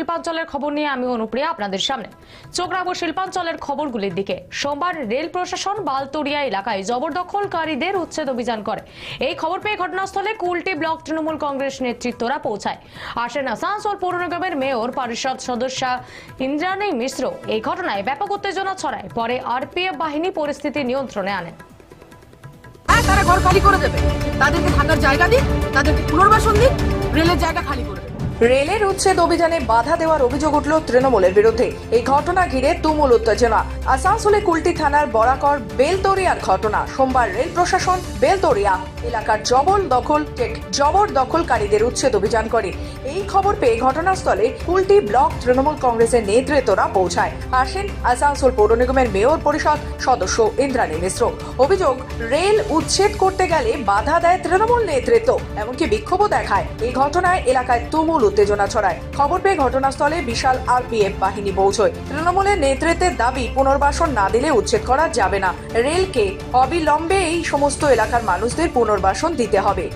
শিল্পাঞ্চলের খবর নিয়ে আমি অনুপ্রিয়া আপনাদের সামনে। চোখ শিল্পাঞ্চলের খবরগুলির দিকে। সোমবার রেল প্রশাসন বালতরিয়া এলাকায় জবরদখলকারীদের উচ্ছেদ অভিযান করে। এই খবর পেয়ে ঘটনাস্থলে কুলটি ব্লক তৃণমূল কংগ্রেস নেতৃত্বরা পৌঁছায়। আসেন আসানসোল পৌর নিগমের মেয়র, পরিষদ সদস্য ইন্দ্রাণী মিশ্র। এই ঘটনায় ব্যাপক উত্তেজনা ছড়ায়। পরে আরপিএফ বাহিনী পরিস্থিতি নিয়ন্ত্রণে আনেন হ্যাঁ তারা ঘর খালি করে দেবে। তাদেরকে থাকার জায়গা দিন, তাদেরকে পুনর্বাসন দিন, রেলের জায়গা খালি করে রেলের উচ্ছেদ অভিযানে বাধা দেওয়ার অভিযোগ উঠল তৃণমূলের বিরুদ্ধে। এই ঘটনা ঘিরে তুমুল উত্তেজনা। আসানসোলে কুলটি থানার বরাকর বেলতরিয়ার ঘটনা। সোমবার রেল প্রশাসন বেলতরিয়া এলাকার জবর দখল জবর দখলকারীদের উচ্ছেদ অভিযান করে। এই খবর পেয়ে ঘটনাস্থলে কুলটি ব্লক তৃণমূল কংগ্রেসের নেতৃত্বরা পৌঁছায়। আসেন আসানসোল পৌর নিগমের মেয়র পরিষদ সদস্য ইন্দ্রাণী মিশ্র। অভিযোগ, রেল উচ্ছেদ করতে গেলে বাধা দেয় তৃণমূল নেতৃত্ব, এমনকি বিক্ষোভও দেখায়। এই ঘটনায় এলাকায় তুমুল উত্তেজনা ছড়ায়। খবর পেয়ে ঘটনাস্থলে বিশাল আরপিএফ বাহিনী পৌঁছয়। তৃণমূলের নেতৃত্বের দাবি, পুনর্বাসন না দিলে উচ্ছেদ করা যাবে না। রেলকে অবিলম্বে এই সমস্ত এলাকার মানুষদের পুনর্বাসন দিতে হবে।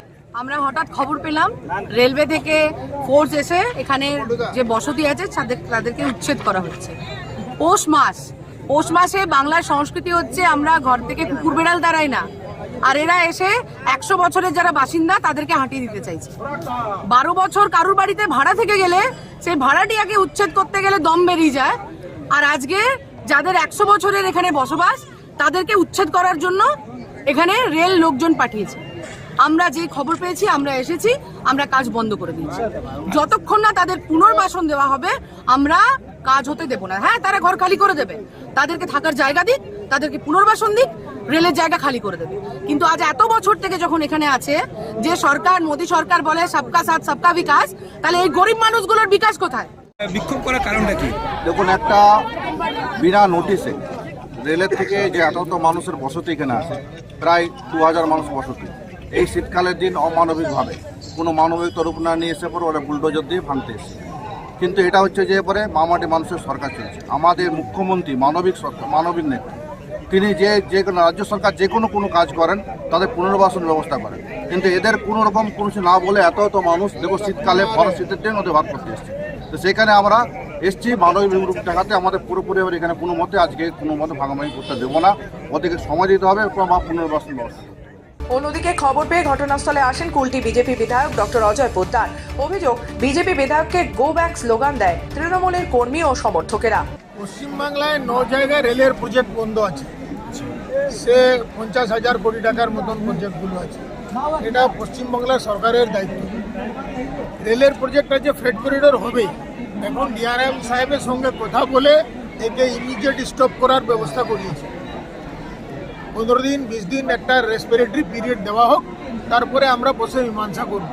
আমরা হঠাৎ খবর পেলাম, রেলওয়ে থেকে ফোর্স এসে এখানে যে বসতি আছে তাদেরকে উচ্ছেদ করা হচ্ছে। পৌষ মাস। পৌষ মাসে বাংলার সংস্কৃতি হচ্ছে আমরা ঘর থেকে কুকুর বেড়াল দাঁড়াই না। আর এরা এসে একশো বছরের যারা বাসিন্দা, তাদেরকে হাঁটিয়ে দিতে চাইছে। বারো বছর কারুর বাড়িতে ভাড়া থেকে গেলে, সেই ভাড়াটিয়াকে উচ্ছেদ করতে গেলে দম বেরিয়ে যায়। আর আজকে যাদের একশো বছরের এখানে বসবাস, তাদেরকে উচ্ছেদ করার জন্য এখানে রেল লোকজন পাঠিয়েছে। আমরা যে খবর পেয়েছি আমরা এসেছি আমরা কাজ বন্ধ করে দিয়েছি। যতক্ষণ না তাদের পুনর্বাসন দেওয়া হবে আমরা কাজ হতে দেবো না। হ্যাঁ তারা ঘর খালি করে দেবে। তাদেরকে থাকার জায়গা দিক তাদেরকে পুনর্বাসন দিক রেলের জায়গা খালি করে দেবে। কিন্তু আজ এত বছর থেকে যখন এখানে আছে যে সরকার মোদী সরকার বলে সবকা সাথ সবকা বিকাশ তাহলে এই গরিব মানুষগুলোর বিকাশ কোথায়? বিক্ষোভ করার কারণটা কি? দেখুন একটা বিনা নোটিশে রেলের থেকে যে এত মানুষের বসতি এখানে আছে, প্রায় দু হাজার মানুষ বসতি। এই শীতকালের দিন অমানবিকভাবে, কোনো মানবিক তরফ না নিয়ে এসে পরে ওরা বুলডোজার দিয়ে ভাঙতে এসে। কিন্তু এটা হচ্ছে যে পরে মামাটি মানুষের সরকার চলছে। আমাদের মুখ্যমন্ত্রী, মানবিক সরকার, মানবিক নেতা, তিনি যে যে কোনো রাজ্য সরকার যে কোনো কোনো কাজ করেন, তাদের পুনর্বাসন ব্যবস্থা করেন। কিন্তু এদের কোনো রকম কোনো না বলে এত এত মানুষ, দেখো শীতকালে বড় শীতের দিন ওদের ভাগ করতে এসছে। তো সেখানে আমরা এসছি মানবিক রূপ দেখাতে আমাদের পুরোপুরি এবার এখানে কোনো মতে আজকে কোনো মতে ভাগাভাগি করতে দেবো না। ওদেরকে সময় দিতে হবে বা পুনর্বাসন ব্যবস্থা অন্যদিকে খবর পেয়ে ঘটনাস্থলে আসেন কুলটি বিজেপি বিধায়ক ডক্টর অজয় পোদ্দার। অভিযোগ বিজেপি বিধায়ককে গো ব্যাক স্লোগান দেয় তৃণমূলের কর্মী ও সমর্থকেরা। পশ্চিমবাংলায় ন জায়গায় রেলের প্রজেক্ট বন্ধ আছে। সে পঞ্চাশ হাজার কোটি টাকার মতন প্রজেক্টগুলো আছে। এটা পশ্চিমবাংলার সরকারের দায়িত্ব। রেলের প্রজেক্ট আছে ফ্রেড করিডোর হবেই এখন ডিআরএম সাহেবের সঙ্গে কথা বলে একে ইমিডিয়েট স্টপ করার ব্যবস্থা করিয়েছে। পনেরো দিন, বিশ দিন একটা রেসপিরেটরি পিরিয়ড দেওয়া হোক, তারপরে আমরা বসে মীমাংসা করব।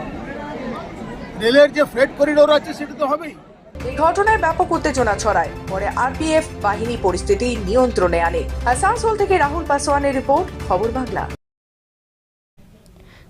রেলের যে ফ্রেড করিডোর আছে, সেটা তো হবেই। এই ঘটনায় ব্যাপক উত্তেজনা ছড়ায়। পরে আরপিএফ বাহিনী পরিস্থিতি নিয়ন্ত্রণে আনে। আসানসোল থেকে রাহুল পাসওয়ানের রিপোর্ট, খবর বাংলা।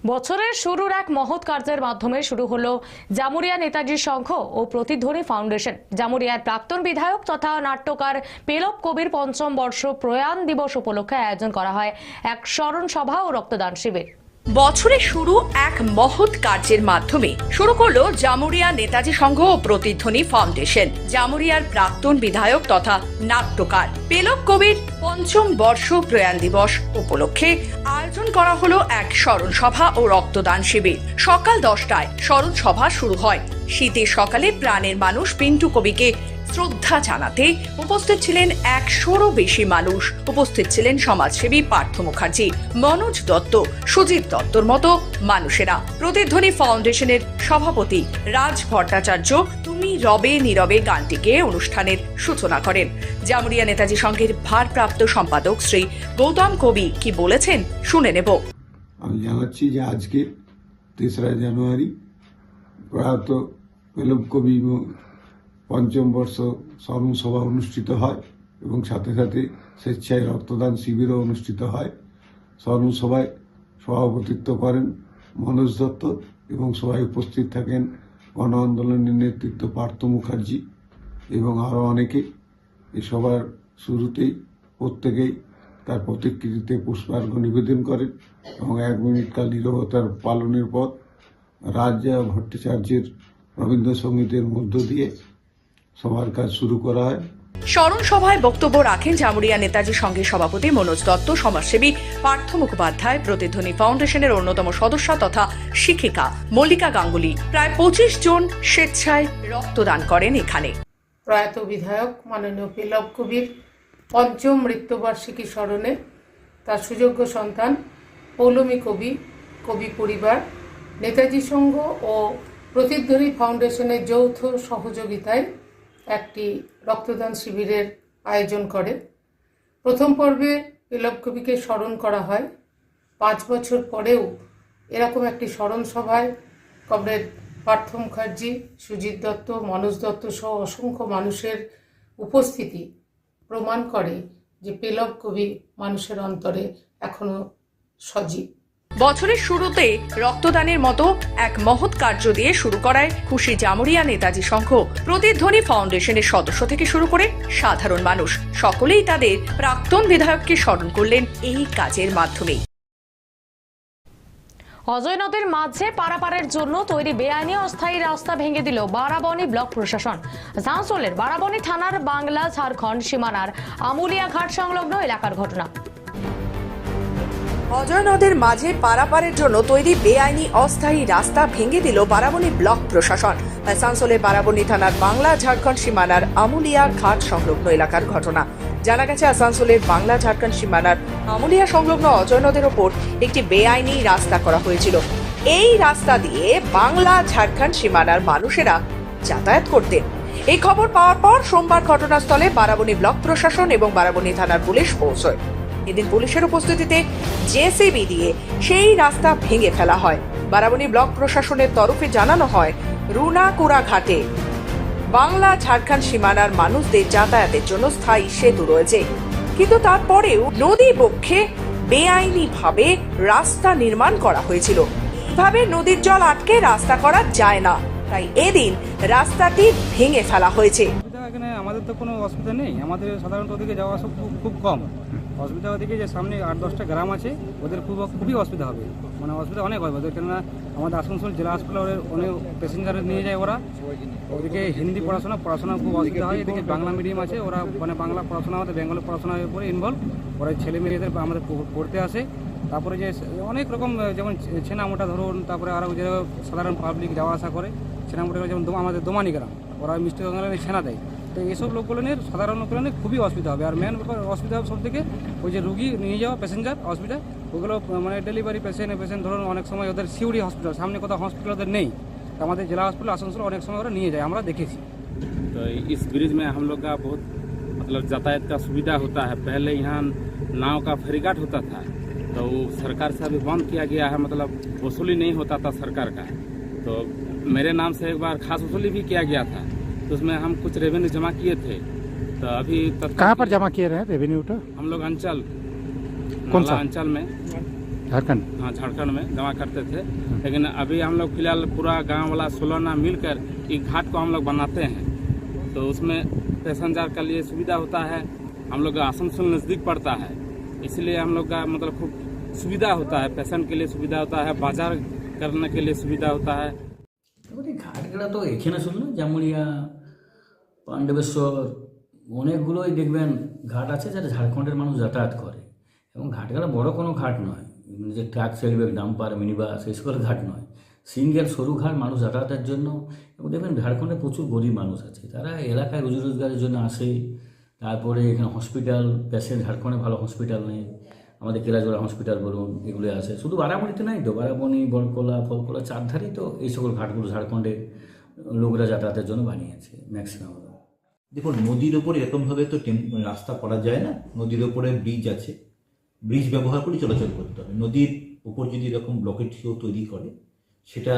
বছরের শুরুর এক মহৎ কার্যের মাধ্যমে শুরু হলো জামুরিয়া নেতাজি সংঘ ও প্রতিধ্বনি ফাউন্ডেশন। জামুরিয়ার প্রাক্তন বিধায়ক তথা নাট্যকার পেলব কবির পঞ্চম বর্ষ প্রয়াণ দিবস উপলক্ষে আয়োজন করা হয় এক স্মরণ সভা ও রক্তদান শিবির। বছরের শুরু এক মহৎ কার্যের মাধ্যমে শুরু করল জামুরিয়া নেতাজি সংঘ ও প্রতিধ্বনি ফাউন্ডেশন, জামুরিয়ার প্রাক্তন বিধায়ক তথা নাট্যকার। পেলক কবির পঞ্চম বর্ষ প্রয়াণ দিবস উপলক্ষে আয়োজন করা হলো এক স্মরণ সভা ও রক্তদান শিবির। সকাল দশটায় স্মরণ সভা শুরু হয়। শীতের সকালে প্রাণের মানুষ পিন্টু কবিকে শ্রদ্ধা জানাতে উপস্থিত ছিলেন একশোরও বেশি মানুষ। উপস্থিত ছিলেন সমাজসেবী পার্থ মুখার্জি, মনোজ দত্ত, সুজিত দত্তর মতো মানুষেরা। প্রতিধ্বনি ফাউন্ডেশনের সভাপতি রাজ ভট্টাচার্য তুমি রবে নীরবে গানটিকে অনুষ্ঠানের সূচনা করেন। জামুরিয়া নেতাজি সংঘের ভারপ্রাপ্ত সম্পাদক শ্রী গৌতম কবি কি বলেছেন শুনে নেব। আমি জানাচ্ছি যে আজকে তেসরা জানুয়ারি, প্রয়াত পেলব কবি পঞ্চম বর্ষ স্মরণ সভা অনুষ্ঠিত হয় এবং সাথে সাথে স্বেচ্ছায় রক্তদান শিবিরও অনুষ্ঠিত হয়। স্মরণসভায় সভাপতিত্ব করেন মনোজ দত্ত এবং সবাই উপস্থিত থাকেন গণ আন্দোলনের নেতৃত্ব পার্থ মুখার্জি এবং আরও অনেকে। এই সভার শুরুতেই প্রত্যেকেই তার প্রতিকৃতিতে পুষ্পার্ঘ্য নিবেদন করেন এবং এক মিনিট কাল নীরবতার পালনের পর রাজা ভট্টাচার্যের রবীন্দ্রসঙ্গীতের মধ্য দিয়ে সবার কাজ শুরু করা হয়। স্মরণ সভায় বক্তব্য রাখেন জামুরিয়া নেতাজি সংঘের সভাপতি মনোজ দত্ত সমাজসেবী পার্থ মুখোপাধ্যায় প্রতিধ্বনি ফাউন্ডেশনের অন্যতম সদস্য তথা শিক্ষিকা মল্লিকা গাঙ্গুলি। প্রায় পঁচিশ জন স্বেচ্ছায় রক্তদান করেন এখানে। প্রয়াত বিধায়ক মাননীয় পিলব কবির পঞ্চম মৃত্যুবার্ষিকী স্মরণে তার সুযোগ্য সন্তান পৌলমী কবি কবি পরিবার নেতাজি সংঘ ও প্রতিধ্বনি ফাউন্ডেশনের যৌথ সহযোগিতায় একটি রক্তদান শিবিরের আয়োজন করে। প্রথম পর্বে পিলব কবিকে স্মরণ করা হয়। পাঁচ বছর পরেও এরকম একটি স্মরণ সভায় কমরেড পার্থ মুখার্জি, সুজিত দত্ত, মনোজ দত্ত সহ অসংখ্য মানুষের উপস্থিতি প্রমাণ করে যে পেলব কবি মানুষের অন্তরে এখনও সজীব। বছরের শুরুতে রক্তদানের মতো এক মহৎ কার্য দিয়ে শুরু করায় খুশি জামুরিয়া নেতাজি সংঘ। প্রতিধ্বনি ফাউন্ডেশনের সদস্য থেকে শুরু করে সাধারণ মানুষ, সকলেই তাদের প্রাক্তন বিধায়ককে স্মরণ করলেন এই কাজের মাধ্যমে অজয় নদীর মাঝে পারাপারের জন্য তৈরি বেআইনি অস্থায়ী রাস্তা ভেঙে দিল বারাবণী ব্লক প্রশাসন। আসানসোলের বারাবণী থানার বাংলা, ঝাড়খণ্ড সীমানার আমুলিয়া ঘাট সংলগ্ন এলাকার ঘটনা। অজয় নদের মাঝে পারাপারের জন্য তৈরি বেআইনি অস্থায়ী রাস্তা ভেঙে দিল বারাবণী ব্লক প্রশাসন। আসানসোলের বারাবণী থানার বাংলা ঝাড়খণ্ড সীমানার আমুলিয়া ঘাট সংলগ্ন এলাকার ঘটনা। জানা গেছে, আসানসোলের বাংলা ঝাড়খণ্ড সীমানার আমুলিয়া সংলগ্ন অজয় নদের ওপর একটি বেআইনি রাস্তা করা হয়েছিল। এই রাস্তা দিয়ে বাংলা ঝাড়খণ্ড সীমানার মানুষেরা যাতায়াত করতেন। এই খবর পাওয়ার পর সোমবার ঘটনাস্থলে বারাবণী ব্লক প্রশাসন এবং বারাবণী থানার পুলিশ পৌঁছয়। এদিন পুলিশের উপস্থিতিতে জেসিবি দিয়ে সেই রাস্তা ভেঙে ফেলা হয়। বারাবণী ব্লক প্রশাসনের তরফে জানানো হয়, রুনাকুড়া ঘাটে বাংলা ঝাড়খণ্ড সীমানার মানুষদের যাতায়াতের জন্য স্থায়ী সেতু রয়েছে। কিন্তু তারপরেও নদী পক্ষে বেআইনি ভাবে রাস্তা নির্মাণ করা হয়েছিল। এভাবে নদীর জল আটকে রাস্তা করা যায় না। তাই এদিন রাস্তাটি ভেঙে ফেলা হয়েছে। এখানে আমাদের তো কোনো অসুবিধা নেই। আমাদের সাধারণত ওদিকে যাওয়া আসা খুব কম। অসুবিধা ওদিকে যে সামনে আট দশটা গ্রাম আছে, ওদের খুব খুবই অসুবিধা হবে। মানে অসুবিধা অনেক হবে ওদের, কেননা আমাদের আসানসোল জেলা হাসপাতালে অনেক প্যাসেঞ্জার নিয়ে যায় ওরা। ওদিকে হিন্দি পড়াশোনা পড়াশোনা খুব অসুবিধা হয়। এদিকে বাংলা মিডিয়াম আছে, ওরা মানে বাংলা পড়াশোনা, আমাদের বেঙ্গলি পড়াশোনার উপরে ইনভলভ ওরা ছেলে মেয়েদের আমাদের পড়তে আসে। তারপরে যে অনেক রকম, যেমন ছেনা মোটা ধরুন, তারপরে আরও যে সাধারণ পাবলিক যাওয়া আসা করে ছেনা মোটা যেমন আমাদের দোমানি গ্রাম, ওরা মিষ্টি গঙ্গালে ছেনা দেয়। তো এইসব লোকগুলোনের সাধারণ লোকগুলোনের খুবই অসুবিধা হবে আর মেন ব্যাপার অসুবিধা সব থেকে ওই যে রুগী নিয়ে যাওয়া প্যাসেঞ্জার অসুবিধা ওগুলো মানে ডেলিভারি পেশেন্ট পেশেন্ট ধরুন অনেক সময় ওদের সিউড়ি হসপিটাল সামনে কোথাও হসপিটাল ওদের নেই তো আমাদের জেলা হসপিটাল আসানসোল অনেক সময় ওরা নিয়ে যায় আমরা দেখেছি तो इस ब्रिज में हम लोग का बहुत मतलब यातायात का सुविधा होता है पहले यहाँ नाव का फेरीघाट होता था तो वो सरकार से अभी बंद किया गया है मतलब वसूली नहीं होता था सरकार का तो मेरे नाम से एक बार खास वसूली भी किया गया था तो उसमें हम कुछ रेवेन्यू जमा किए थे। तो अभी तक कहाँ पर जमा किए रहे रेवेन्यू तो? हम लोग अंचल कौन सा? अंचल में। झारखंड? हाँ झारखंड में जमा करते थे। हम्म। लेकिन अभी हम लोग फ़िलहाल पूरा गाँव वाला सोलोना मिलकर एक घाट को हम लोग बनाते हैं। तो उसमें पैसेंजर के लिए सुविधा होता है। हम लोग का आसनसोल नज़दीक पड़ता है। इसलिए हम लोग का मतलब खूब सुविधा होता है। पैसेंट के लिए सुविधा होता है। बाज़ार करने के लिए सुविधा होता है। तो घाटगड़ा तो एक ही ना सुनलं ज्यामुळे পাণ্ডবেশ্বর, অনেকগুলোই দেখবেন ঘাট আছে যেটা ঝাড়খণ্ডের মানুষ যাতায়াত করে। এবং ঘাটগুলো বড় কোনো ঘাট নয়। যে ট্রাক সেলবে ডাম্পার, মিনিবাস এই সকল ঘাট নয়। সিঙ্গেল সরু ঘাট মানুষ যাতায়াতের জন্য। এবং দেখবেন ঝাড়খণ্ডে প্রচুর গরিব মানুষ আছে। তারা এলাকায় রুজি রোজগারের জন্য আসে। তারপরে এখানে হসপিটাল পেশেন্ট ঝাড়খণ্ডে ভালো হসপিটাল নেই। আমাদের কেরাজোড়া হসপিটাল বলুন, এগুলো আছে। শুধু বারাবণীতে নাই তো? বারাবণী বরকলা ফলকলা, চারধারেই তো এই সকল ঘাটগুলো ঝাড়খণ্ডে লোকরা যাতায়াতের জন্য বানিয়েছে ম্যাক্সিমাম দেখুন, নদীর ওপর এরকমভাবে তো রাস্তা করা যায় না। নদীর ওপরে ব্রিজ আছে। ব্রিজ ব্যবহার করে চলাচল করতে হবে। নদীর ওপর যদি এরকম ব্লকেট কেউ তৈরি করে, সেটা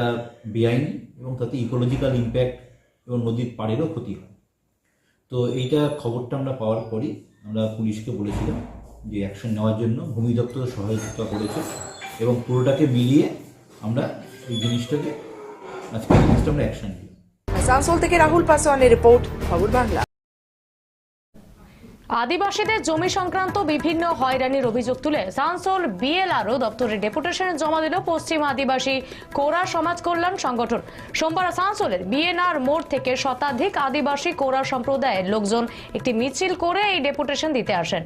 বেআইনি এবং তাতে ইকোলজিক্যাল ইম্প্যাক্ট এবং নদীর পাড়েরও ক্ষতি হয়। তো এইটা খবরটা আমরা পাওয়ার পরই আমরা পুলিশকে বলেছিলাম যে অ্যাকশন নেওয়ার জন্য। ভূমি দপ্তর সহযোগিতা করেছে এবং পুরোটাকে মিলিয়ে আমরা এই জিনিসটাকে আজকে জিনিসটা আমরা অ্যাকশন নিই আসানসোল থেকে রাহুল পাসওয়ানের রিপোর্ট, খবর বাংলা। আদিবাসীদের জমি সংক্রান্ত বিভিন্ন হয়রানির অভিযোগ তুলে সানসোল বিএলআরও দপ্তরে ডেপুটেশন জমা দিল পশ্চিম আদিবাসী কোরা সমাজ কল্যাণ সংগঠন। সোমবার সানসোলের বিএনআর মোড় থেকে শতাধিক আদিবাসী কোরা সম্প্রদায়ের লোকজন একটি মিছিল করে এই ডেপুটেশন দিতে আসেন।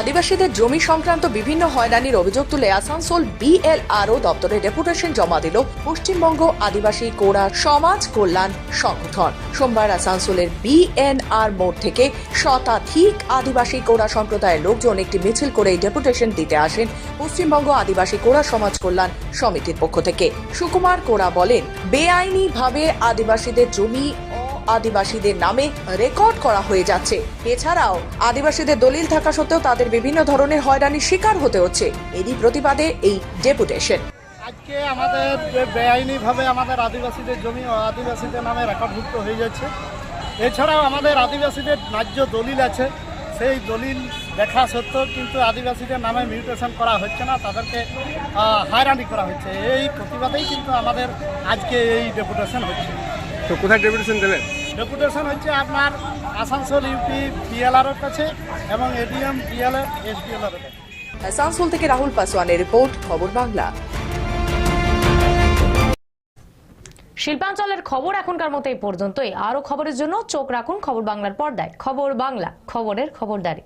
আদিবাসীদের জমি সংক্রান্ত বিভিন্ন হয়রানির অভিযোগ তুলে আসানসোল বিএলআরও দপ্তরে ডেপুটেশন জমা দিল পশ্চিমবঙ্গ আদিবাসী কোড়া সমাজ কল্যাণ সংগঠন। সোমবার আসানসোলের বিএনআর মোড় থেকে শতাধিক আদিবাসী কোড়া সম্প্রদায়ের লোকজন একটি মিছিল করে ডেপুটেশন দিতে আসেন পশ্চিমবঙ্গ আদিবাসী কোড়া সমাজ কল্যাণ সমিতির পক্ষ থেকে। সুকুমার কোড়া বলেন, বেআইনিভাবে আদিবাসীদের জমি আদিবাসীদের নামে রেকর্ড করা হয়ে যাচ্ছে। এছাড়াও, আদিবাসীদের দলিল থাকা সত্ত্বেও তাদের বিভিন্ন ধরনের হয়রানির শিকার হতে হচ্ছে। এরই প্রতিবাদে এই ডেপুটেশন। আজকে আমাদের বেআইনিভাবে আমাদের আদিবাসীদের জমি আদিবাসীদের নামে রেকর্ডভুক্ত হয়ে যাচ্ছে। এছাড়াও আমাদের আদিবাসীদের ন্যায্য দলিল আছে। সেই দলিল দেখা সত্ত্বেও কিন্তু আদিবাসীদের নামে মিউটেশন করা হচ্ছে না, তাদেরকে হয়রানি করা হচ্ছে। এই প্রতিবাদেই কিন্তু আমাদের আজকে এই ডেপুটেশন হচ্ছে। তো কোথায় ডেপুটেশন দেবেন ডেপুটেশন হচ্ছে আপনার আসানসোল ইউপি পিএলআরওর কাছে এবং এডিএম পিএলএর এসডিএলআর কাছে। আসানসোল থেকে রাহুল পাসওয়ানের রিপোর্ট খবর বাংলা। শিল্পাঞ্চলের খবর এখনকার মতো এই পর্যন্তই। আরও খবরের জন্য চোখ রাখুন খবর বাংলার পর্দায়। খবর বাংলা খবরের খবরদারি।